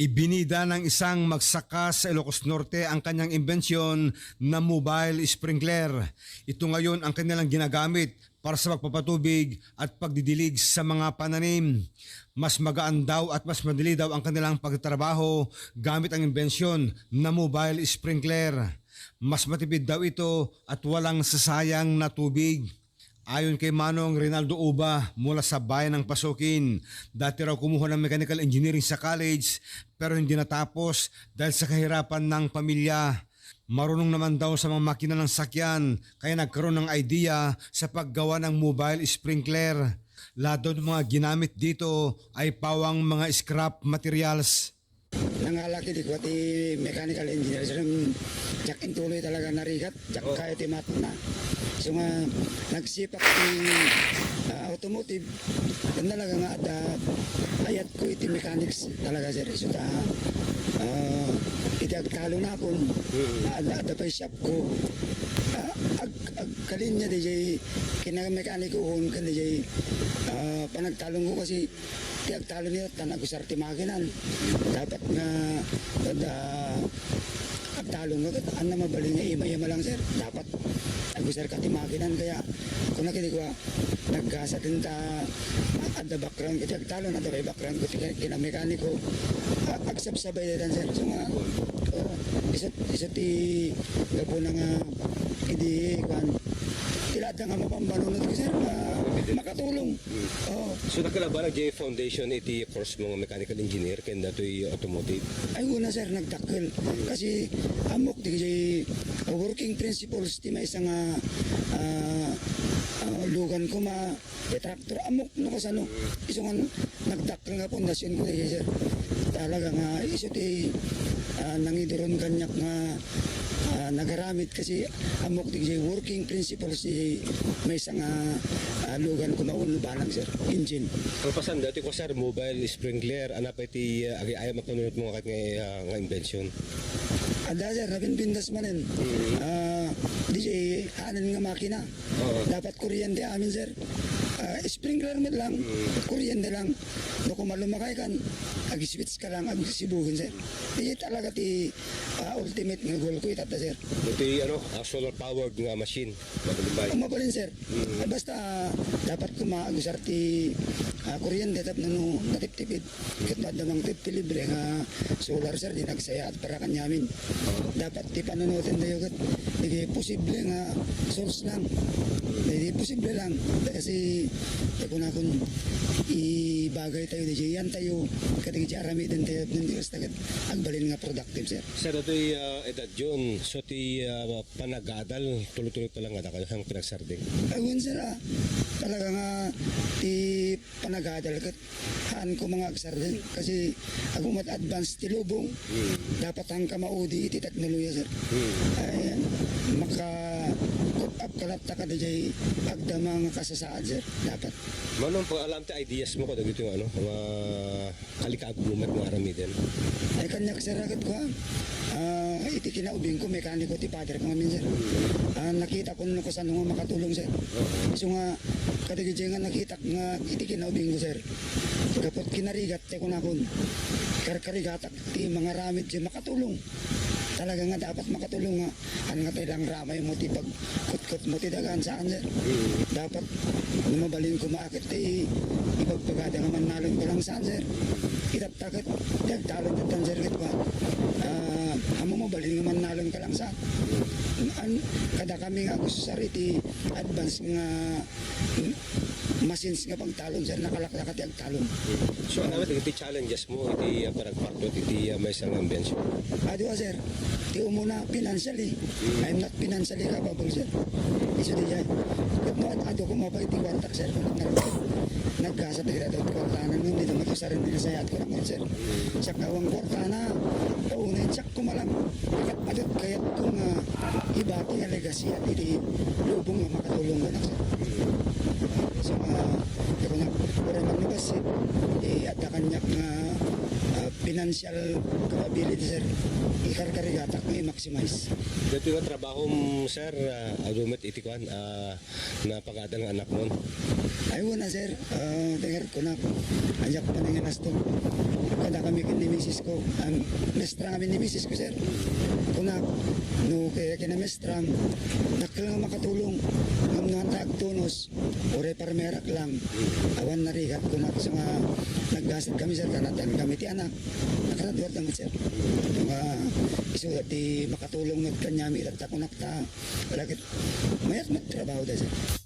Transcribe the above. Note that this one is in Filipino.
Ibinida ng isang magsaka sa Ilocos Norte ang kanyang imbensyon na mobile sprinkler. Ito ngayon ang kanilang ginagamit para sa pagpapatubig at pagdidilig sa mga pananim. Mas magaan daw at mas madali daw ang kanilang pagtatrabaho gamit ang imbensyon na mobile sprinkler. Mas matipid daw ito at walang sasayang na tubig. Ayon kay Manong Rinaldo Uba mula sa bayan ng Pasukin, dati raw kumuha ng mechanical engineering sa college pero hindi natapos dahil sa kahirapan ng pamilya. Marunong naman daw sa mga makina ng sakyan kaya nagkaroon ng idea sa paggawa ng mobile sprinkler. Lahat ng mga ginamit dito ay pawang mga scrap materials. Nangalaki di ko ti mechanical engineer. So nang jakin tuloy talaga narigat jak kaya ti mat na. So nga nagsipak ti ah, automotive. Yan talaga nga ada ayat ko iti mechanics talaga sir. So ta uh, iti agtalo na akon ada, ada pa yung shop ko Ah, ag, ag kalin niya DJ kinamekaniko ko kan DJ uh, panagtalong ko kasi ti agtalo niya tanag ko sa artimaginan dapat nga kada agtalong ka ano mabaling nga ima-ima lang sir. Dapat agusar katimaginan kaya kung nakinig ko nagkasa din ta at the background kasi agtalong at the background ko kinamekaniko agsabsabay din sir so nga uh, isa, isa ti gabo na nga hindi kwan tilata nga mapambanunod ko sir ma- makatulong. Oh So nakalaban ang J Foundation iti course mga mechanical engineer kaya dato'y automotive. ay una sir nagdakkel kasi amok di kay uh, working principles ti may isang uh, uh, uh, lugan ko ma di traktor amok no kasano iso nga nagdakkel nga pundasyon ko di sir. Talaga nga iso ti uh, nangidoron kanyak nga uh, nagaramit kasi amok di working principles ti may isang uh, uh, lugan ko maulo balang sir engine Ang pasan dati ko sir mobile sprinkler ana pa iti uh, agi ayaw magpanunod mo kahit nga, uh, nga invention. Ada sir, rabin pindas manin. Ah, DJ, hanan nga makina. Oo. Dapat kuryente amin sir. Ah, sprinkler lang, kuryente lang. No kung malumakay kan, ag-switch ka lang, ag-sibuhin sir. Di talaga ti ah, ultimate nga goal ko itata sir. Iti ano, uh, solar powered nga machine. Madalumbay. Ang mabalin sir, Ah, basta ah, dapat kumaagusar ti ah, kuryente tap nano natiptipid. Kat madamang tipti libre nga solar sir, di nagsaya at para kanyamin. Dapat ti panunutin tayo kat hindi posible nga source lang. Hindi posible lang. Kasi ako na kung ibagay tayo di yan tayo. Katigi arami din tayo hindi basta kat agbalin nga productive sir. Sir, dato'y uh, edad yun. So ti uh, panagadal, tuloy-tuloy pa lang nga kayo ang pinagsarding. Ayun sir ah, talaga nga ti panagadal kat haan ko mga aksar din kasi ako mat advance ti lubong dapat ang kamaudi iti teknolohiya sir. Ayan. Maka put up kalat ta kada jay agdama nga kasasaan sir dapat. Manong pa alam ti ideas mo ko. Dagito yung ano, mga kalikagbumat nga arami din. ay kanyak sir agad ko ah. Iti kinaubing ko mekaniko ti father ko ngamin sir Ah, nakita ko nung ko sa nung makatulong sir. So nga kadagi jay nga nakita nga iti kinaubing ko sir. Kapot kinarigat te ko. Na kun karkarigatak ti mga ramit jay makatulong talaga nga dapat makatulong nga. Ano nga lang ramay mo ti pag kutkot mo ti dagan saan sir? Dapat lumabalin ko maakit ti ipagpagada nga manalon ko lang saan sir. Itatakat dagtalon at tan sir ko ah amo mo balin nga manalon ka lang saan. An kada kami nga gusto sa iti advance nga machines nga pagtalon sir nakalaklakat yung talon So ano iti challenges mo iti uh, paragpartot iti uh, may isang invention. Adi wa sir, ti umuna financially. I'm not financially capable sir. Iso di yan. Kat no, ado ko mapag iti kwartak sir. Nagkasa ti grado ti kwartana nun, dito matusarin din sa yat ko lang sir. Sa kawang kwartana, paunay tsak ko malam. Kat adot kayat ko nga iba ti legacy at iti lubong nga makatulong ka na sir. So, uh, ito na, pura maglabas eh. Eh, at kanyak nga ah, financial capability sir ikarkarigatak mo i-maximize Dito nga trabaho mo, sir, uh, adumat iti kwan, uh, napagadal ng anak mo. ay wala sir uh, dengar ko na anyak pa na nga nasto kada kami kanimi misis ko. Ang mestra kami ni misis ko, sir. Kunak, no kaya kinamestram, nakailang makatulong. Ang mga tagtunos, ore parmerak lang. Awan na rigat kunak sa mga naggasad kami, sir. Kanatan kami ti anak. Nakaraduat naman, sir. Mga isulat ti makatulong nagkanyami at takunak ta. Walakit, mayat magtrabaho da, sir.